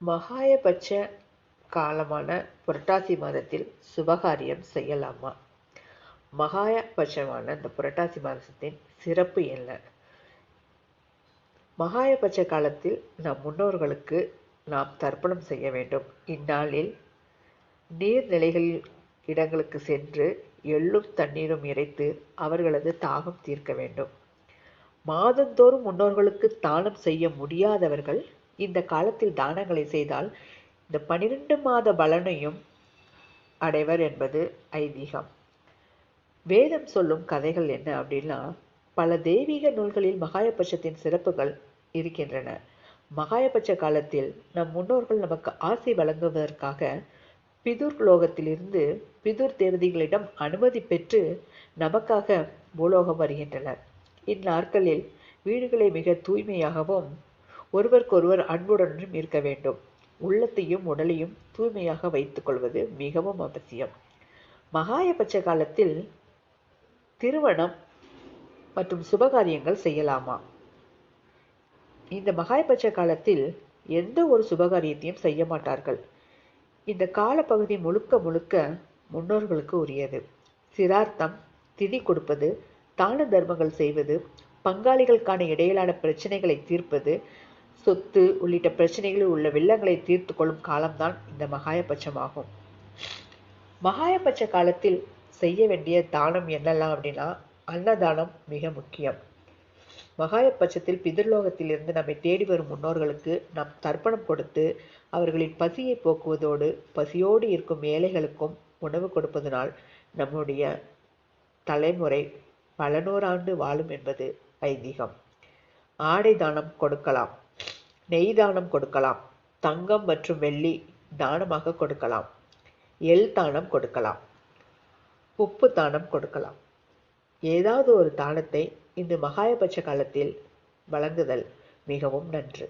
மகாயபட்ச காலமான புரட்டாசி மாதத்தில் சுபகாரியம் செய்யலாமா? மகாயபட்சமான இந்த புரட்டாசி மாதத்தின் சிறப்பு என்ன? மகாயபட்ச காலத்தில் நம் முன்னோர்களுக்கு நாம் தர்ப்பணம் செய்ய வேண்டும். இந்நாளில் நீர்நிலைகளில் இடங்களுக்கு சென்று எள்ளும் தண்ணீரும் இறைத்து அவர்களது தாகம் தீர்க்க வேண்டும். மாதந்தோறும் முன்னோர்களுக்கு தானம் செய்ய முடியாதவர்கள் இந்த காலத்தில் தானங்களை செய்தால் இந்த பனிரெண்டு மாத பலனையும் அடைவர் என்பது ஐதீகம். வேதம் சொல்லும் கதைகள் என்ன அப்படின்னா பல தெய்வீக நூல்களில் மகாயபட்சத்தின் சிறப்புகள் இருக்கின்றன. மகாயபட்ச காலத்தில் நம் முன்னோர்கள் நமக்கு ஆசை வழங்குவதற்காக பிதுர் லோகத்திலிருந்து பிதுர் தேவதைகளிடம் அனுமதி பெற்று நமக்காக பூலோகம் வருகின்றனர். இந்நாட்களில் வீடுகளை மிக தூய்மையாகவும் ஒருவருக்கொருவர் அன்புடனும் இருக்க வேண்டும். உள்ளத்தையும் உடலையும் தூய்மையாக வைத்துக் கொள்வது மிகவும் அவசியம். மகாயபட்ச காலத்தில் திருமணம் மற்றும் சுபகாரியங்கள் செய்யலாமா? இந்த மகாயபட்ச காலத்தில் எந்த ஒரு சுபகாரியத்தையும் செய்ய மாட்டார்கள். இந்த காலப்பகுதி முழுக்க முழுக்க முன்னோர்களுக்கு உரியது. சிரார்த்தம் திதி கொடுப்பது தான தர்மங்கள் செய்வது பங்காளிகளுக்கான இடையிலான பிரச்சனைகளை தீர்ப்பது சொத்து உள்ளிட்ட பிரச்சனைகளில் உள்ள வெள்ளங்களை தீர்த்து கொள்ளும் காலம்தான் இந்த மகாயபட்சமாகும். மகாயபட்ச காலத்தில் செய்ய வேண்டிய தானம் என்னெல்லாம் அப்படின்னா அன்னதானம் மிக முக்கியம். மகாயபட்சத்தில் பிதிர்லோகத்திலிருந்து நம்மை தேடி வரும் முன்னோர்களுக்கு நாம் தர்ப்பணம் கொடுத்து அவர்களின் பசியை போக்குவதோடு பசியோடு இருக்கும் ஏழைகளுக்கும் உணவு கொடுப்பதனால் நம்முடைய தலைமுறை பல நூறாண்டு வாழும் என்பது ஐதீகம். ஆடை தானம் கொடுக்கலாம். நெய் தானம் கொடுக்கலாம். தங்கம் மற்றும் வெள்ளி தானமாக கொடுக்கலாம். எள் தானம் கொடுக்கலாம். உப்பு தானம் கொடுக்கலாம். ஏதாவது ஒரு தானத்தை இந்த மகாயபட்ச காலத்தில் வழங்குதல் மிகவும் நன்று.